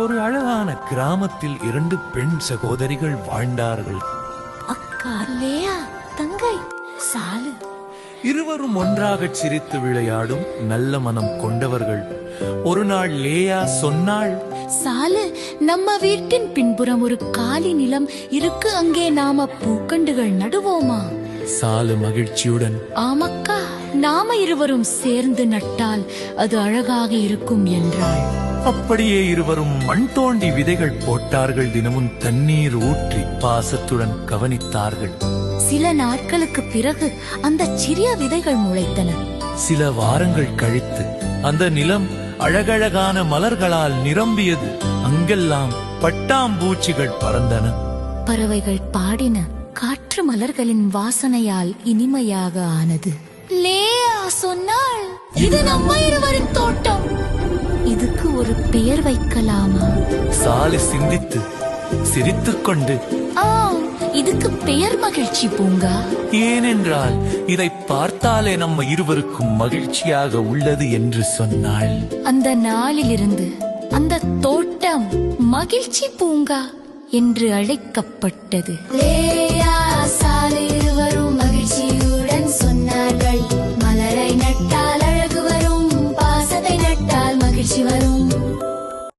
ஒரு அழகான கிராமத்தில் இரண்டு பெண் சகோதரிகள் வாழ்ந்தார்கள். அக்கா லேயா தங்கை சாலு. இருவரும் ஒன்றாகச் சிரித்து விளையாடும் நல்ல மனம் கொண்டவர்கள். ஒரு நாள் லேயா சொன்னாள் சாலு நம்ம வீட்டின் பின்புறம் ஒரு காலி நிலம் இருக்கு அங்கே நாம பூக்கண்டுகள் நடுவோமா? சாலு மகிழ்ச்சியுடன் ஆமக்கா நாம இருவரும் சேர்ந்து நட்டால் அது அழகாக இருக்கும் என்றாள். அப்படியே இருவரும் மண் தோண்டி விதைகள் போட்டார்கள். தினமும் தண்ணீர் ஊற்றி பாசத்துடன் கவனித்தார்கள். சில நாட்களுக்கு பிறகு அந்த சிறிய விதைகள் முளைத்தன. சில வாரங்கள் கழித்து அந்த நிலம் அழகழகான மலர்களால் நிரம்பியது. அங்கெல்லாம் பட்டாம்பூச்சிகள் பறந்தன. பறவைகள் பாடின காற்று மலர்களின் வாசனையால் இனிமையாக ஆனது. லேயா சொன்னாள் இது நம்ம இருவரின் தோட்டம். இதுக்கு ஒரு பெயர் வைக்கலாமா? சாலி சிந்தித்து சிரித்துக்கொண்டு ஆம் இதுக்கு பெயர் மகிழ்ச்சி பூங்கா. ஏனென்றால் இதை பார்த்தாலே நம்ம இருவருக்கும் மகிழ்ச்சியாக உள்ளது என்று சொன்னாள். அந்த நாளிலிருந்து அந்த தோட்டம் மகிழ்ச்சி பூங்கா என்று அழைக்கப்பட்டது.